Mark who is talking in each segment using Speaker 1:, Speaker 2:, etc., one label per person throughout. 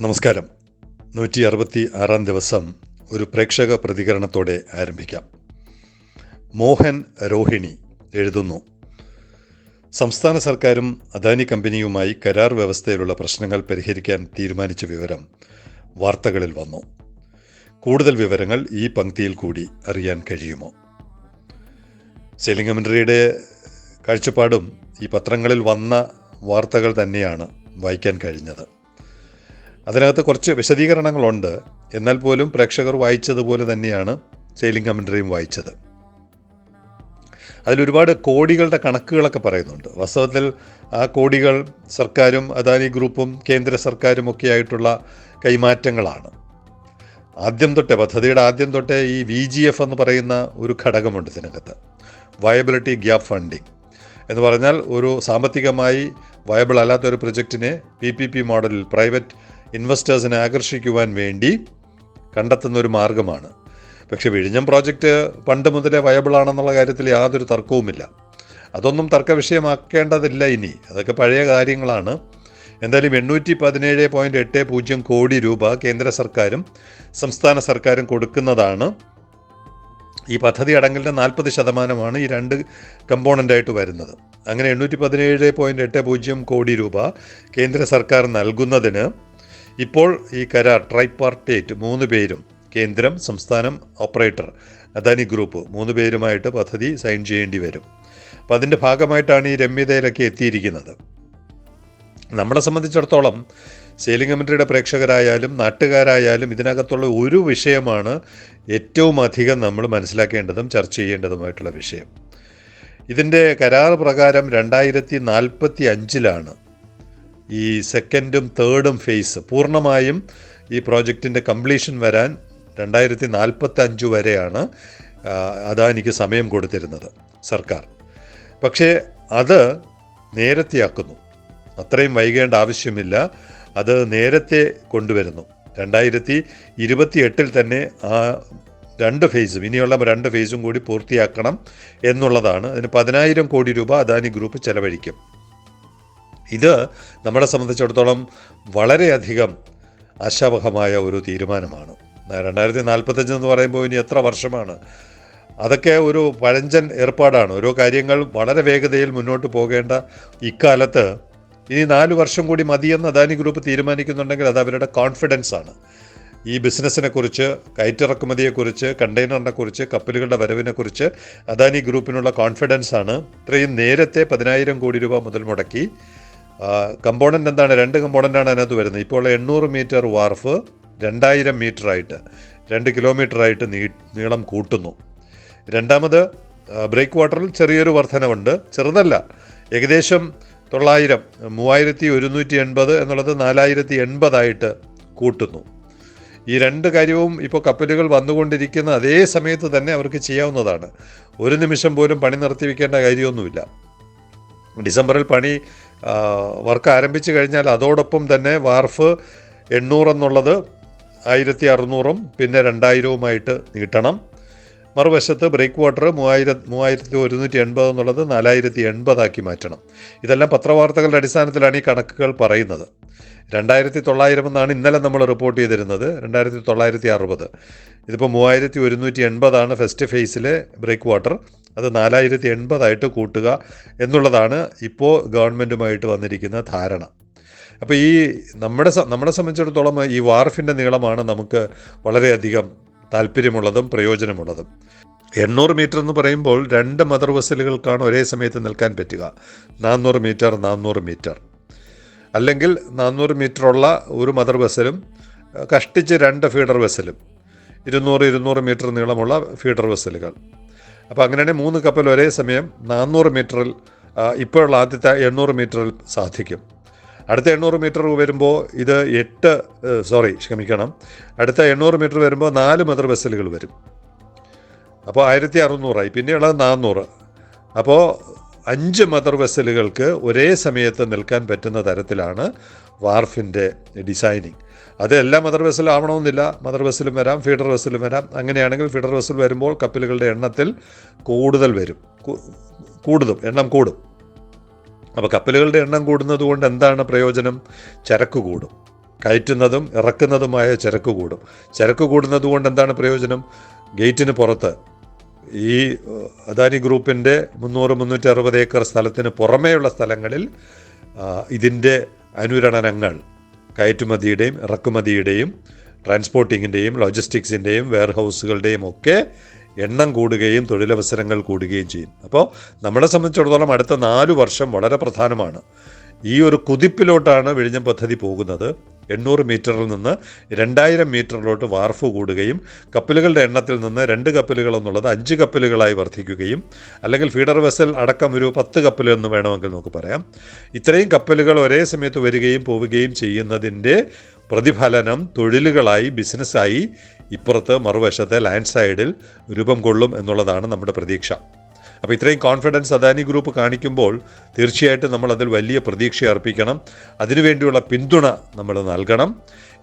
Speaker 1: നമസ്കാരം. നൂറ്റി അറുപത്തി ആറാം ദിവസം ഒരു പ്രേക്ഷക പ്രതികരണത്തോടെ ആരംഭിക്കാം. മോഹൻ രോഹിണി എഴുതുന്നു. സംസ്ഥാന സർക്കാരും അദാനി കമ്പനിയുമായി കരാർ വ്യവസ്ഥയിലുള്ള പ്രശ്നങ്ങൾ പരിഹരിക്കാൻ തീരുമാനിച്ച വിവരം വാർത്തകളിൽ വന്നു. കൂടുതൽ വിവരങ്ങൾ ഈ പങ്ക്തിയിൽ കൂടി അറിയാൻ കഴിയുമോ? സെലിംഗമൻട്രിയുടെ കാഴ്ചപ്പാടും ഈ പത്രങ്ങളിൽ വന്ന വാർത്തകൾ തന്നെയാണ് വായിക്കാൻ കഴിഞ്ഞത്. അതിനകത്ത് കുറച്ച് വിശദീകരണങ്ങളുണ്ട്. എന്നാൽ പോലും പ്രേക്ഷകർ വായിച്ചതുപോലെ തന്നെയാണ് സെയിലിംഗ് കമൻട്രിയും വായിച്ചത്. അതിലൊരുപാട് കോടികളുടെ കണക്കുകളൊക്കെ പറയുന്നുണ്ട്. വാസ്തവത്തിൽ ആ കോടികൾ സർക്കാരും അദാനി ഗ്രൂപ്പും കേന്ദ്ര സർക്കാരും ഒക്കെ ആയിട്ടുള്ള കൈമാറ്റങ്ങളാണ്. ആദ്യം തൊട്ടേ പദ്ധതിയുടെ ആദ്യം തൊട്ടേ ഈ വി ജി എഫ് എന്ന് പറയുന്ന ഒരു ഘടകമുണ്ട് ഇതിനകത്ത്. വയബിലിറ്റി ഗ്യാപ്പ് ഫണ്ടിങ് എന്ന് പറഞ്ഞാൽ ഒരു സാമ്പത്തികമായി വയബിൾ അല്ലാത്ത ഒരു പ്രൊജക്റ്റിനെ പി പി പി മോഡലിൽ പ്രൈവറ്റ് ഇൻവെസ്റ്റേഴ്സിനെ ആകർഷിക്കുവാൻ വേണ്ടി കണ്ടെത്തുന്ന ഒരു മാർഗമാണ്. പക്ഷെ വിഴിഞ്ഞം പ്രോജക്റ്റ് പണ്ട് മുതലേ വയബിൾ ആണെന്നുള്ള കാര്യത്തിൽ യാതൊരു തർക്കവുമില്ല. അതൊന്നും തർക്ക വിഷയമാക്കേണ്ടതില്ല ഇനി. അതൊക്കെ പഴയ കാര്യങ്ങളാണ്. എന്തായാലും എണ്ണൂറ്റി പതിനേഴ് പോയിന്റ് എട്ട് പൂജ്യം കോടി രൂപ കേന്ദ്ര സർക്കാരും സംസ്ഥാന സർക്കാരും കൊടുക്കുന്നതാണ്. ഈ പദ്ധതി അടങ്കലിന്റെ നാൽപ്പത് ശതമാനമാണ് ഈ രണ്ട് കമ്പോണന്റായിട്ട് വരുന്നത്. അങ്ങനെ എണ്ണൂറ്റി പതിനേഴ് പോയിന്റ് എട്ട് പൂജ്യം കോടി രൂപ കേന്ദ്ര സർക്കാർ നൽകുന്നതിന് ഇപ്പോൾ ഈ കരാർ ട്രൈപാർട്ടേറ്റ് മൂന്ന് പേരും കേന്ദ്രം സംസ്ഥാനം ഓപ്പറേറ്റർ അദാനി ഗ്രൂപ്പ് മൂന്ന് പേരുമായിട്ട് പദ്ധതി സൈൻ ചെയ്യേണ്ടി വരും. അപ്പോൾ അതിന്റെ ഭാഗമായിട്ടാണ് ഈ രമ്യതയിലൊക്കെ എത്തിയിരിക്കുന്നത്. നമ്മളെ സംബന്ധിച്ചിടത്തോളം സെയിലിംഗ് കമ്മിറ്റിയുടെ പ്രേക്ഷകരായാലും നാട്ടുകാരായാലും ഇതിനകത്തുള്ള ഒരു വിഷയമാണ് ഏറ്റവും അധികം നമ്മൾ മനസ്സിലാക്കേണ്ടതും ചർച്ച ചെയ്യേണ്ടതുമായിട്ടുള്ള വിഷയം. ഇതിന്റെ കരാർ പ്രകാരം രണ്ടായിരത്തി നാൽപ്പത്തി അഞ്ചിലാണ് ഈ സെക്കൻഡും തേർഡും ഫേസ് പൂർണമായും ഈ പ്രോജക്റ്റിന്റെ കംപ്ലീഷൻ വരാൻ രണ്ടായിരത്തി നാൽപ്പത്തി അഞ്ച് വരെയാണ് അദാനിക്ക് സമയം കൊടുത്തിരുന്നത് സർക്കാർ. പക്ഷേ അത് നേരത്തെയാക്കുന്നു. അത്രയും വൈകേണ്ട ആവശ്യമില്ല. അത് നേരത്തെ കൊണ്ടുവരുന്നു. രണ്ടായിരത്തി ഇരുപത്തി എട്ടിൽ തന്നെ ആ രണ്ട് ഫേസും ഇനിയുള്ള രണ്ട് ഫേസും കൂടി പൂർത്തിയാക്കണം എന്നുള്ളതാണ്. അതിന് പതിനായിരം കോടി രൂപ അദാനി ഗ്രൂപ്പ് ചെലവഴിക്കും. ഇത് നമ്മളെ സംബന്ധിച്ചിടത്തോളം വളരെയധികം ആശാവഹമായ ഒരു തീരുമാനമാണ്. രണ്ടായിരത്തി നാൽപ്പത്തഞ്ച് എന്ന് പറയുമ്പോൾ ഇനി എത്ര വർഷമാണ്? അതൊക്കെ ഒരു പഴഞ്ചൻ ഏർപ്പാടാണ്. ഓരോ കാര്യങ്ങൾ വളരെ വേഗതയിൽ മുന്നോട്ട് പോകേണ്ട ഇക്കാലത്ത് ഇനി നാല് വർഷം കൂടി മതിയെന്ന് അദാനി ഗ്രൂപ്പ് തീരുമാനിക്കുന്നുണ്ടെങ്കിൽ അത് അവരുടെ കോൺഫിഡൻസ് ആണ്. ഈ ബിസിനസ്സിനെ കുറിച്ച് കയറ്റിറക്കുമതിയെക്കുറിച്ച് കണ്ടെയ്നറിനെ കുറിച്ച് കപ്പലുകളുടെ വരവിനെക്കുറിച്ച് അദാനി ഗ്രൂപ്പിനുള്ള കോൺഫിഡൻസ് ആണ്. ഇത്രയും നേരത്തെ പതിനായിരം കോടി രൂപ മുതൽ മുടക്കി. കമ്പോണന്റ് എന്താണ്? രണ്ട് കമ്പോണന്റാണ് അതിനകത്ത് വരുന്നത്. ഇപ്പോൾ എണ്ണൂറ് മീറ്റർ വാർഫ് രണ്ടായിരം മീറ്ററായിട്ട് രണ്ട് കിലോമീറ്ററായിട്ട് നീ നീളം കൂട്ടുന്നു. രണ്ടാമത് ബ്രേക്ക് വാട്ടറിൽ ചെറിയൊരു വർധനവുണ്ട് ചെറുതല്ല. ഏകദേശം തൊള്ളായിരം മൂവായിരത്തി ഒരുന്നൂറ്റി എൺപത് എന്നുള്ളത് നാലായിരത്തി എൺപതായിട്ട് കൂട്ടുന്നു. ഈ രണ്ട് കാര്യവും ഇപ്പോൾ കപ്പലുകൾ വന്നുകൊണ്ടിരിക്കുന്ന അതേ സമയത്ത് തന്നെ അവർക്ക് ചെയ്യാവുന്നതാണ്. ഒരു നിമിഷം പോലും പണി നിർത്തി നിർത്തിവെക്കേണ്ട കാര്യമൊന്നുമില്ല. ഡിസംബറിൽ പണി വർക്ക് ആരംഭിച്ചു കഴിഞ്ഞാൽ അതോടൊപ്പം തന്നെ വാർഫ് എണ്ണൂറെന്നുള്ളത് ആയിരത്തി അറുന്നൂറും പിന്നെ രണ്ടായിരവുമായിട്ട് നീട്ടണം. മറുവശത്ത് ബ്രേക്ക് വാട്ടർ മൂവായിര മൂവായിരത്തി ഒരുന്നൂറ്റി എൺപത് എന്നുള്ളത് നാലായിരത്തി എൺപതാക്കി മാറ്റണം. ഇതെല്ലാം പത്രവാർത്തകളുടെ അടിസ്ഥാനത്തിലാണ് ഈ കണക്കുകൾ പറയുന്നത്. രണ്ടായിരത്തി തൊള്ളായിരം എന്നാണ് ഇന്നലെ നമ്മൾ റിപ്പോർട്ട് ചെയ്തിരുന്നത് രണ്ടായിരത്തി തൊള്ളായിരത്തി അറുപത് ഇതിപ്പോൾ മൂവായിരത്തി ഒരുന്നൂറ്റി എൺപതാണ് ഫസ്റ്റ് ഫേസിലെ ബ്രേക്ക് വാട്ടർ അത് നാലായിരത്തി എൺപതായിട്ട് കൂട്ടുക എന്നുള്ളതാണ് ഇപ്പോൾ ഗവൺമെന്റുമായിട്ട് വന്നിരിക്കുന്ന ധാരണ. അപ്പോൾ ഈ നമ്മുടെ നമ്മളെ സംബന്ധിച്ചിടത്തോളം ഈ വാർഫിന്റെ നീളമാണ് നമുക്ക് വളരെയധികം താല്പര്യമുള്ളതും പ്രയോജനമുള്ളതും. എണ്ണൂറ് മീറ്റർ എന്ന് പറയുമ്പോൾ രണ്ട് മദർ വെസലുകൾക്കാണ് ഒരേ സമയത്ത് നിൽക്കാൻ പറ്റുക. നാനൂറ് മീറ്റർ നാനൂറ് മീറ്റർ. അല്ലെങ്കിൽ നാനൂറ് മീറ്ററുള്ള ഒരു മദർ വെസലും കഷ്ടിച്ച് രണ്ട് ഫീഡർ വെസലും ഇരുന്നൂറ് ഇരുന്നൂറ് മീറ്റർ നീളമുള്ള ഫീഡർ വെസലുകൾ അപ്പോൾ അങ്ങനെയാണെങ്കിൽ മൂന്ന് കപ്പൽ ഒരേ സമയം നാനൂറ് മീറ്ററിൽ ഇപ്പോഴുള്ള ആദ്യത്തെ എണ്ണൂറ് മീറ്ററിൽ സാധിക്കും. അടുത്ത എണ്ണൂറ് മീറ്റർ വരുമ്പോൾ ഇത് എട്ട് സോറി ക്ഷമിക്കണം. അടുത്ത എണ്ണൂറ് മീറ്റർ വരുമ്പോൾ നാല് മദർ വെസലുകൾ വരും. അപ്പോൾ ആയിരത്തി അറുന്നൂറായി. പിന്നെയുള്ളത് നാനൂറ്. അപ്പോൾ അഞ്ച് മദർ വെസലുകൾക്ക് ഒരേ സമയത്ത് നിൽക്കാൻ പറ്റുന്ന തരത്തിലാണ് വാർഫിന്റെ ഡിസൈനിങ്. അത് എല്ലാ മദർ വെസലും ആവണമെന്നില്ല. മദർ വെസലും വരാം ഫീഡർ വെസലും വരാം. അങ്ങനെയാണെങ്കിൽ ഫീഡർ വെസൽ വരുമ്പോൾ കപ്പലുകളുടെ എണ്ണത്തിൽ കൂടുതൽ വരും. കൂടുതും എണ്ണം കൂടും. അപ്പോൾ കപ്പലുകളുടെ എണ്ണം കൂടുന്നത് കൊണ്ട് എന്താണ് പ്രയോജനം? ചരക്ക് കൂടും. കയറ്റുന്നതും ഇറക്കുന്നതുമായ ചരക്ക് കൂടും. ചരക്ക് കൂടുന്നത് കൊണ്ട് എന്താണ് പ്രയോജനം? ഗേറ്റിന് പുറത്ത് ഈ അദാനി ഗ്രൂപ്പിന്റെ മുന്നൂറ് മുന്നൂറ്റി അറുപത് ഏക്കർ സ്ഥലത്തിന് പുറമേയുള്ള സ്ഥലങ്ങളിൽ ഇതിന്റെ അനുരണനങ്ങൾ കയറ്റുമതിയുടെയും ഇറക്കുമതിയുടെയും ട്രാൻസ്പോർട്ടിങ്ങിന്റെയും ലോജിസ്റ്റിക്സിന്റെയും വെയർഹൗസുകളുടെയും ഒക്കെ എണ്ണം കൂടുകയും തൊഴിലവസരങ്ങൾ കൂടുകയും ചെയ്യും. അപ്പോൾ നമ്മളെ സംബന്ധിച്ചിടത്തോളം അടുത്ത നാല് വർഷം വളരെ പ്രധാനമാണ്. ഈ ഒരു കുതിപ്പിലോട്ടാണ് വിഴിഞ്ഞം പദ്ധതി പോകുന്നത്. എണ്ണൂറ് മീറ്ററിൽ നിന്ന് രണ്ടായിരം മീറ്ററിലോട്ട് വാർഫ് കൂടുകയും കപ്പലുകളുടെ എണ്ണത്തിൽ നിന്ന് രണ്ട് കപ്പലുകൾ എന്നുള്ളത് അഞ്ച് കപ്പലുകളായി വർദ്ധിക്കുകയും അല്ലെങ്കിൽ ഫീഡർ വെസൽ അടക്കം ഒരു പത്ത് കപ്പൽ എന്ന് വേണമെങ്കിൽ നമുക്ക് പറയാം. ഇത്രയും കപ്പലുകൾ ഒരേ സമയത്ത് വരികയും പോവുകയും ചെയ്യുന്നതിന്റെ പ്രതിഫലനം തൊഴിലുകളായി ബിസിനസ്സായി ഇപ്പുറത്ത് മറുവശത്തെ ലാൻഡ് സൈഡിൽ രൂപം കൊള്ളും എന്നുള്ളതാണ് നമ്മുടെ പ്രതീക്ഷ. അപ്പോൾ ഇത്രയും കോൺഫിഡൻസ് അദാനി ഗ്രൂപ്പ് കാണിക്കുമ്പോൾ തീർച്ചയായിട്ടും നമ്മൾ അതിൽ വലിയ പ്രതീക്ഷ അർപ്പിക്കണം. അതിനുവേണ്ടിയുള്ള പിന്തുണ നമ്മൾ നൽകണം.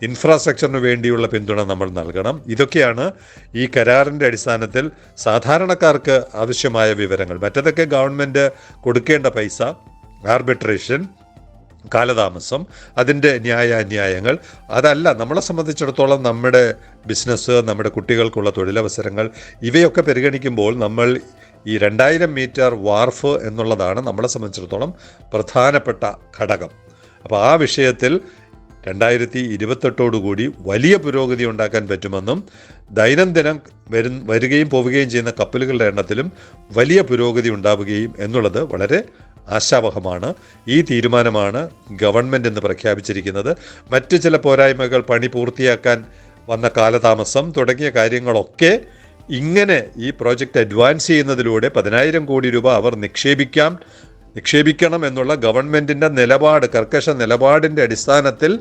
Speaker 1: ഇൻഫ്രാസ്ട്രക്ചറിന് വേണ്ടിയുള്ള പിന്തുണ നമ്മൾ നൽകണം. ഇതൊക്കെയാണ് ഈ കരാറിന്റെ അടിസ്ഥാനത്തിൽ സാധാരണക്കാർക്ക് ആവശ്യമായ വിവരങ്ങൾ. മറ്റതൊക്കെ ഗവൺമെന്റ് കൊടുക്കേണ്ട പൈസ ആർബിട്രേഷൻ കാലതാമസം അതിന്റെ ന്യായാന്യായങ്ങൾ. അതല്ല നമ്മളെ സംബന്ധിച്ചിടത്തോളം നമ്മുടെ ബിസിനസ് നമ്മുടെ കുട്ടികൾക്കുള്ള തൊഴിലവസരങ്ങൾ ഇവയൊക്കെ പരിഗണിക്കുമ്പോൾ നമ്മൾ ഈ രണ്ടായിരം മീറ്റർ വാർഫ് എന്നുള്ളതാണ് നമ്മളെ സംബന്ധിച്ചിടത്തോളം പ്രധാനപ്പെട്ട ഘടകം. അപ്പോൾ ആ വിഷയത്തിൽ രണ്ടായിരത്തി ഇരുപത്തെട്ടോടുകൂടി വലിയ പുരോഗതി ഉണ്ടാക്കാൻ പറ്റുമെന്നും ദൈനംദിനം വരു വരികയും പോവുകയും ചെയ്യുന്ന കപ്പലുകളുടെ എണ്ണത്തിലും വലിയ പുരോഗതി ഉണ്ടാവുകയും എന്നുള്ളത് വളരെ ആശാവഹമാണ്. ഈ തീരുമാനമാണ് ഗവൺമെന്റ് എന്ന് പ്രഖ്യാപിച്ചിരിക്കുന്നത്. മറ്റ് ചില പോരായ്മകൾ പണി പൂർത്തിയാക്കാൻ വന്ന കാലതാമസം തുടങ്ങിയ കാര്യങ്ങളൊക്കെ ഇങ്ങനെ ഈ പ്രോജക്റ്റ് അഡ്വാൻസ് ചെയ്യുന്നതിലൂടെ പതിനായിരം കോടി രൂപ അവർ നിക്ഷേപിക്കാം നിക്ഷേപിക്കണം എന്നുള്ള ഗവൺമെന്റിന്റെ നിലപാട് കർക്കശ നിലപാടിന്റെ അടിസ്ഥാനത്തിൽ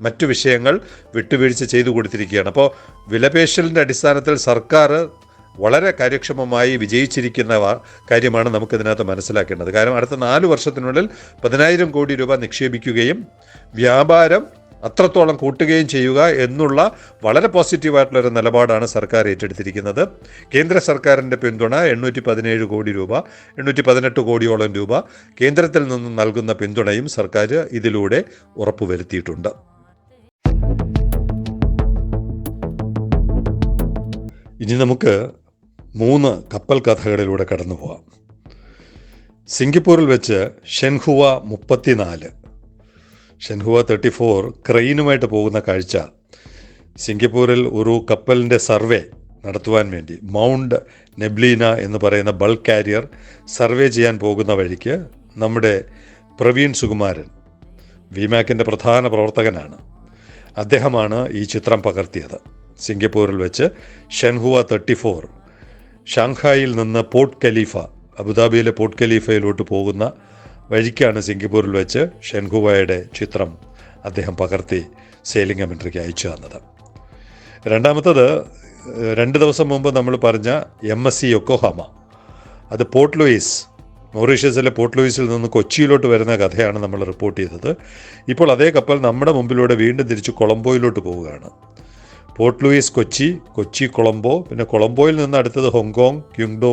Speaker 1: മറ്റു വിഷയങ്ങൾ വിട്ടുവീഴ്ച ചെയ്തു കൊടുത്തിരിക്കുകയാണ്. അപ്പോൾ വിലപേശലിന്റെ അടിസ്ഥാനത്തിൽ സർക്കാർ വളരെ കാര്യക്ഷമമായി വിജയിച്ചിരിക്കുന്ന കാര്യമാണ് നമുക്കിതിനകത്ത് മനസ്സിലാക്കേണ്ടത്. കാരണം അടുത്ത നാല് വർഷത്തിനുള്ളിൽ പതിനായിരം കോടി രൂപ നിക്ഷേപിക്കുകയും വ്യാപാരം അത്രത്തോളം കൂട്ടുകയും ചെയ്യുക എന്നുള്ള വളരെ പോസിറ്റീവായിട്ടുള്ള ഒരു നിലപാടാണ് സർക്കാർ ഏറ്റെടുത്തിരിക്കുന്നത്. കേന്ദ്ര സർക്കാരിന്റെ പിന്തുണ എണ്ണൂറ്റി പതിനേഴ് കോടി രൂപ എണ്ണൂറ്റി പതിനെട്ട് കോടിയോളം രൂപ കേന്ദ്രത്തിൽ നിന്ന് നൽകുന്ന പിന്തുണയും സർക്കാർ ഇതിലൂടെ ഉറപ്പുവരുത്തിയിട്ടുണ്ട്. ഇനി നമുക്ക് മൂന്ന് കപ്പൽ കഥകളിലൂടെ കടന്നു പോകാം സിംഗപ്പൂരിൽ വെച്ച് ഷെൻഹുവ മുപ്പത്തിനാല്. ഷെൻഹുവ തേർട്ടി ഫോർ ക്രെയിനുമായിട്ട് പോകുന്ന കാഴ്ച സിംഗപ്പൂരിൽ ഒരു കപ്പലിന്റെ സർവേ നടത്തുവാൻ വേണ്ടി മൗണ്ട് നെബ്ലീന എന്ന് പറയുന്ന ബൾക്ക് കാരിയർ സർവേ ചെയ്യാൻ പോകുന്ന വഴിക്ക് നമ്മുടെ പ്രവീൺ സുകുമാരൻ വിമാക്കിന്റെ പ്രധാന പ്രവർത്തകനാണ്. അദ്ദേഹമാണ് ഈ ചിത്രം പകർത്തിയത്. സിംഗപ്പൂരിൽ വെച്ച് ഷെൻഹുവ തേർട്ടി ഫോർ ഷാങ്ഹായിൽ നിന്ന് പോർട്ട് കലീഫ അബുദാബിയിലെ പോർട്ട് ഖലീഫയിലോട്ട് പോകുന്ന വഴിക്കാണ് സിംഗപ്പൂരിൽ വെച്ച് ഷെൻഹുവയുടെ ചിത്രം അദ്ദേഹം പകർത്തി സെയിലിംഗ് കമൻട്രിക്ക് അയച്ചു തന്നത്. രണ്ടാമത്തത് രണ്ട് ദിവസം മുമ്പ് നമ്മൾ പറഞ്ഞ എം എസ് സി യൊക്കോഹാമ. അത് പോർട്ട് ലൂയിസ് മൗറീഷ്യസിലെ പോർട്ട് ലൂയിസിൽ നിന്ന് കൊച്ചിയിലോട്ട് വരുന്ന കഥയാണ് നമ്മൾ റിപ്പോർട്ട് ചെയ്തത്. ഇപ്പോൾ അതേ കപ്പൽ നമ്മുടെ മുമ്പിലൂടെ വീണ്ടും തിരിച്ച് കൊളംബോയിലോട്ട് പോവുകയാണ്. പോർട്ട് ലൂയിസ് കൊച്ചി കൊച്ചി കൊളംബോ പിന്നെ കൊളംബോയിൽ നിന്ന് അടുത്തത് ഹോങ്കോങ് ക്യുങ്ഡോ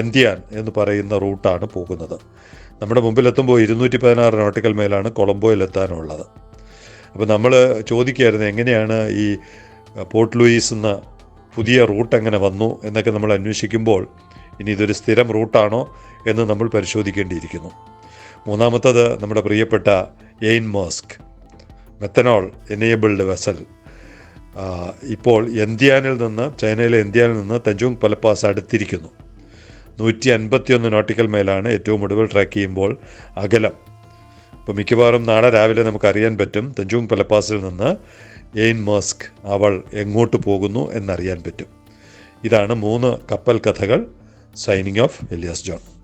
Speaker 1: എന്തിയാൻ എന്ന് പറയുന്ന റൂട്ടാണ് പോകുന്നത്. നമ്മുടെ മുമ്പിൽ എത്തുമ്പോൾ ഇരുന്നൂറ്റി പതിനാറ് നോട്ടിക്കൽ മേലാണ് കൊളംബോയിൽ എത്താനുള്ളത് അപ്പോൾ നമ്മൾ ചോദിക്കുകയായിരുന്നു എങ്ങനെയാണ് ഈ പോർട്ട് ലൂയിസ് എന്ന പുതിയ റൂട്ട് എങ്ങനെ വന്നു എന്നൊക്കെ നമ്മൾ അന്വേഷിക്കുമ്പോൾ ഇനി ഇതൊരു സ്ഥിരം റൂട്ടാണോ എന്ന് നമ്മൾ പരിശോധിക്കേണ്ടിയിരിക്കുന്നു. മൂന്നാമത്തത് നമ്മുടെ പ്രിയപ്പെട്ട എയിൻ മോസ്ക് മെത്തനോൾ എനേബിൾഡ് വെസൽ ഇപ്പോൾ എന്ത്യാനിൽ നിന്ന് ചൈനയിലെ എന്ത്യാനിൽ നിന്ന് തഞ്ചുങ് പലപ്പാസ് അടുത്തിരിക്കുന്നു. നൂറ്റി അൻപത്തിയൊന്ന് നോട്ടിക്കൽ മേലാണ് ഏറ്റവും ഒടുവിൽ ട്രാക്ക് ചെയ്യുമ്പോൾ അകലം. ഇപ്പോൾ മിക്കവാറും നാളെ രാവിലെ നമുക്ക് അറിയാൻ പറ്റും തഞ്ചുങ് പലപ്പാസിൽ നിന്ന് എയിൻ മസ്ക് അവൾ എങ്ങോട്ട് പോകുന്നു എന്നറിയാൻ പറ്റും. ഇതാണ് മൂന്ന് കപ്പൽ കഥകൾ സൈനിങ് ഓഫ് എലിയാസ് ജോൺ.